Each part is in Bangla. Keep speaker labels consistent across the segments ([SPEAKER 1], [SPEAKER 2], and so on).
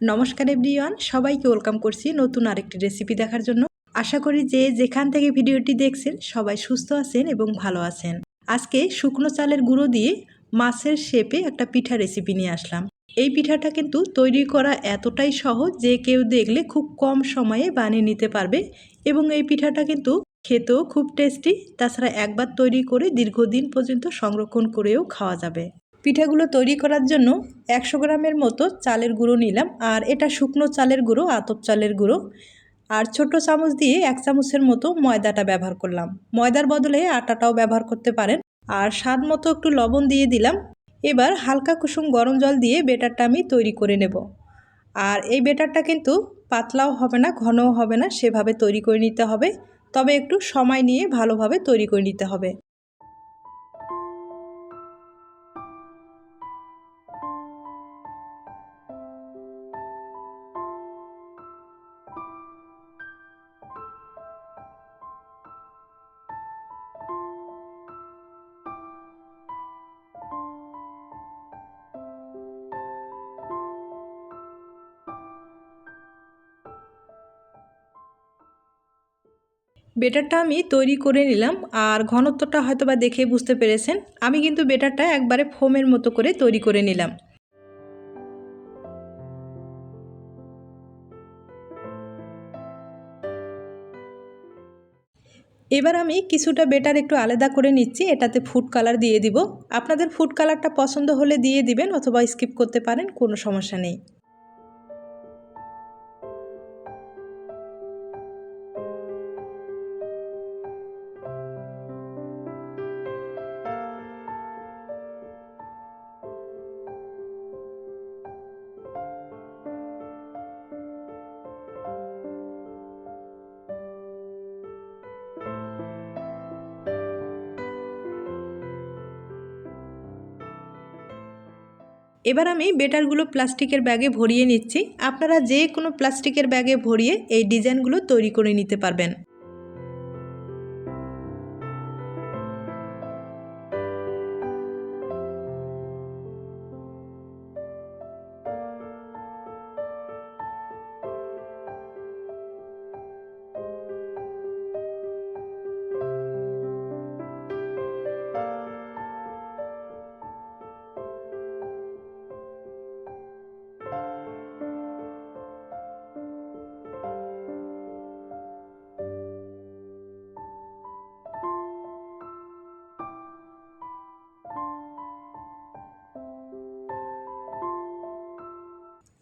[SPEAKER 1] নমস্কার এভরিওয়ান, সবাইকে ওয়েলকাম করছি নতুন আরেকটি রেসিপি দেখার জন্য। আশা করি যে যেখান থেকে ভিডিওটি দেখছেন, সবাই সুস্থ আছেন এবং ভালো আছেন। আজকে শুকনো চালের গুঁড়ো দিয়ে মাছের শেপে একটা পিঠা রেসিপি নিয়ে আসলাম। এই পিঠাটা কিন্তু তৈরি করা এতটাই সহজ যে কেউ দেখলে খুব কম সময়ে বানিয়ে নিতে পারবে এবং এই পিঠাটা কিন্তু খেতেও খুব টেস্টি, তাছাড়া একবার তৈরি করে দীর্ঘদিন পর্যন্ত সংরক্ষণ করেও খাওয়া যাবে। পিঠাগুলো তৈরি করার জন্য একশো গ্রামের মতো চালের গুঁড়ো নিলাম, আর এটা শুকনো চালের গুঁড়ো, আতপ চালের গুঁড়ো। আর ছোট চামচ দিয়ে এক চামচের মতো ময়দাটা ব্যবহার করলাম। ময়দার বদলে আটাটাও ব্যবহার করতে পারেন। আর স্বাদ মতো একটু লবণ দিয়ে দিলাম। এবার হালকা কুসুম গরম জল দিয়ে বেটারটা আমি তৈরি করে নেব। আর এই বেটারটা কিন্তু পাতলাও হবে না, ঘনও হবে না, সেভাবে তৈরি করে নিতে হবে। তবে একটু সময় নিয়ে ভালোভাবে তৈরি করে নিতে হবে। বেটারটা আমি তৈরি করে নিলাম, আর ঘনত্বটা হয়তো বা দেখে বুঝতে পেরেছেন। আমি কিন্তু বেটারটা একবারে ফোমের মতো করে তৈরি করে নিলাম। এবার আমি কিছুটা বেটার একটু আলাদা করে নিচ্ছি, এটাতে ফুড কালার দিয়ে দিব। আপনাদের ফুড কালারটা পছন্দ হলে দিয়ে দিবেন অথবা স্কিপ করতে পারেন, কোনো সমস্যা নেই। এবার আমি বেটারগুলো প্লাস্টিকের ব্যাগে ভরিয়ে নিচ্ছি। আপনারা যে কোনো প্লাস্টিকের ব্যাগে ভরিয়ে এই ডিজাইনগুলো তৈরি করে নিতে পারবেন।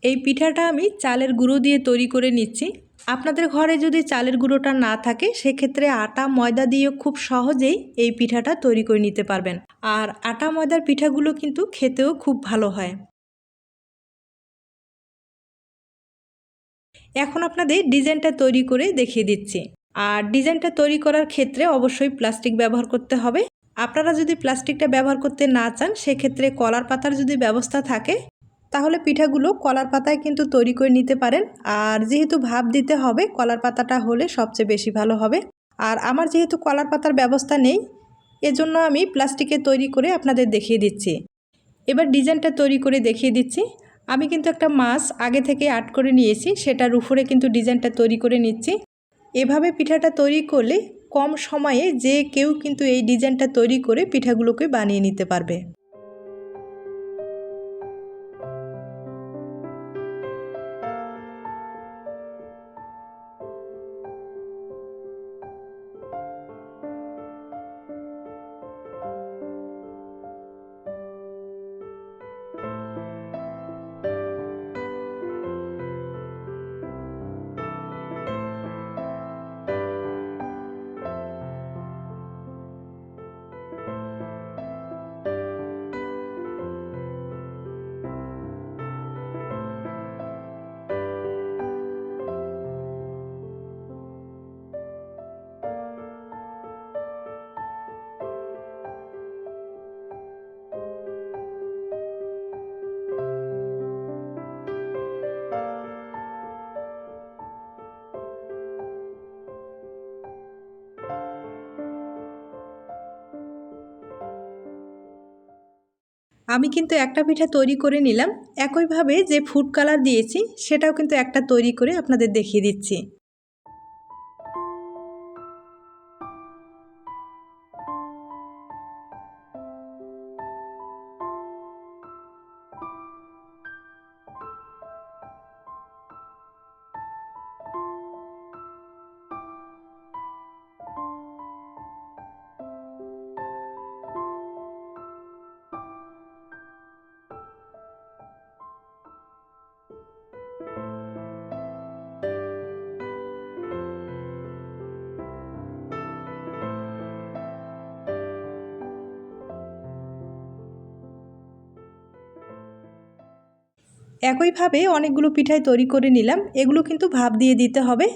[SPEAKER 1] এই পিঠাটা আমি চালের গুঁড়ো দিয়ে তৈরি করে নিচ্ছি। আপনাদের ঘরে যদি চালের গুঁড়োটা না থাকে, সেক্ষেত্রে আটা, ময়দা দিয়েও খুব সহজেই এই পিঠাটা তৈরি করে নিতে পারবেন। আর আটা, ময়দার পিঠাগুলো কিন্তু খেতেও খুব ভালো হয়। এখন আপনাদের ডিজাইনটা তৈরি করে দেখিয়ে দিচ্ছি। আর ডিজাইনটা তৈরি করার ক্ষেত্রে অবশ্যই প্লাস্টিক ব্যবহার করতে হবে। আপনারা যদি প্লাস্টিকটা ব্যবহার করতে না চান, সেক্ষেত্রে কলার পাতার যদি ব্যবস্থা থাকে তাহলে পিঠাগুলো কলার পাতায় কিন্তু তৈরি করে নিতে পারেন। আর যেহেতু ভাব দিতে হবে, কলার পাতাটা হলে সবচেয়ে বেশি ভালো হবে। আর আমার যেহেতু কলার পাতার ব্যবস্থা নেই, এজন্য আমি প্লাস্টিকে তৈরি করে আপনাদের দেখিয়ে দিচ্ছি। এবার ডিজাইনটা তৈরি করে দেখিয়ে দিচ্ছি। আমি কিন্তু একটা মাছ আগে থেকে আর্ট করে নিয়েছি, সেটার উপরে কিন্তু ডিজাইনটা তৈরি করে নিচ্ছি। এভাবে পিঠাটা তৈরি করলে কম সময়ে যে কেউ কিন্তু এই ডিজাইনটা তৈরি করে পিঠাগুলোকে বানিয়ে নিতে পারবে। আমি কিন্তু একটা পিঠা তৈরি করে নিলাম। একইভাবে যে ফুড কালার দিয়েছি, সেটাও কিন্তু একটা তৈরি করে আপনাদের দেখিয়ে দিচ্ছি। একইভাবে অনেকগুলো পিঠাই তৈরি করে নিলাম। এগুলো কিন্তু ভাব দিয়ে দিতে হবে।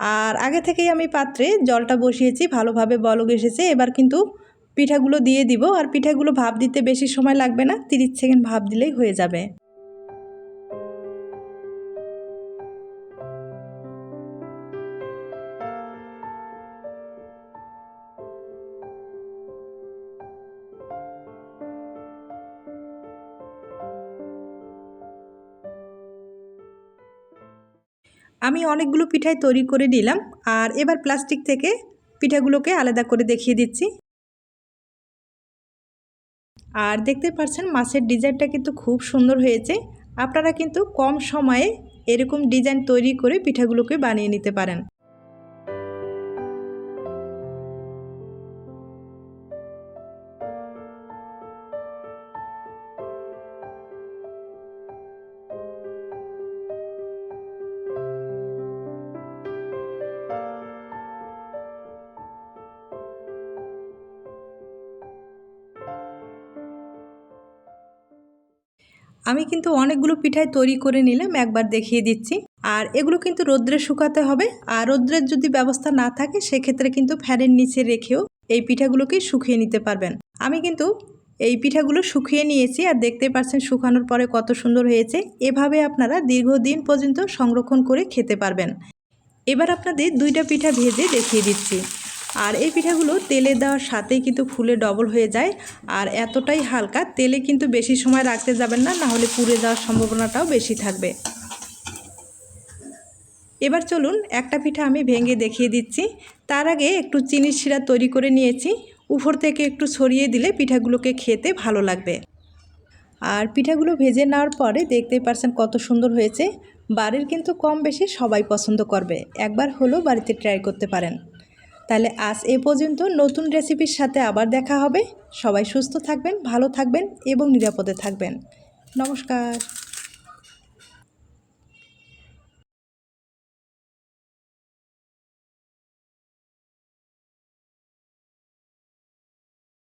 [SPEAKER 1] আর আগে থেকেই আমি পাত্রে জলটা বসিয়েছি, ভালোভাবে বলক এসেছে। এবার কিন্তু পিঠাগুলো দিয়ে দিব। আর পিঠাগুলো ভাব দিতে বেশি সময় লাগবে না, তিরিশ সেকেন্ড ভাপ দিলেই হয়ে যাবে। আমি অনেকগুলো পিঠাই তৈরি করে নিলাম আর এবার প্লাস্টিক থেকে পিঠাগুলোকে আলাদা করে দেখিয়ে দিচ্ছি। আর দেখতে পাচ্ছেন মাছের ডিজাইনটা কিন্তু খুব সুন্দর হয়েছে। আপনারা কিন্তু কম সময়ে এরকম ডিজাইন তৈরি করে পিঠাগুলোকে বানিয়ে নিতে পারেন। আমি কিন্তু অনেকগুলো পিঠাই তৈরি করে নিলাম, একবার দেখিয়ে দিচ্ছি। আর এগুলো কিন্তু রোদ্রে শুকাতে হবে। আর রোদ্রের যদি ব্যবস্থা না থাকে, সেক্ষেত্রে কিন্তু ফ্যানের নিচে রেখেও এই পিঠাগুলোকে শুকিয়ে নিতে পারবেন। আমি কিন্তু এই পিঠাগুলো শুকিয়ে নিয়েছি আর দেখতে পাচ্ছেন শুকানোর পরে কত সুন্দর হয়েছে। এভাবে আপনারা দীর্ঘদিন পর্যন্ত সংরক্ষণ করে খেতে পারবেন। এবার আপনাদের দুইটা পিঠা ভেজে দেখিয়ে দিচ্ছি। আর এই পিঠাগুলো তেলে দেওয়ার সাথেই কিন্তু ফুলে ডবল হয়ে যায়। আর এতটাই হালকা, তেলে কিন্তু বেশি সময় রাখতে যাবেন না নাহলে পুড়ে যাওয়ার সম্ভাবনাটাও বেশি থাকবে। এবার চলুন একটা পিঠা আমি ভেঙে দেখিয়ে দিচ্ছি। তার আগে একটু চিনির শিরা তৈরি করে নিয়েছি। উপর থেকে একটু ছড়িয়ে দিলে পিঠাগুলোকে খেতে ভালো লাগবে। আর পিঠাগুলো ভেজে নেওয়ার পরে দেখতেই পারছেন কত সুন্দর হয়েছে। বাড়ির কিন্তু কম বেশি সবাই পছন্দ করবে। একবার হলেও বাড়িতে ট্রাই করতে পারেন। তাহলে আজ এ পর্যন্ত নতুন রেসিপির সাথে আবার দেখা হবে। সবাই সুস্থ থাকবেন, ভালো থাকবেন এবং নিরাপদে থাকবেন। নমস্কার।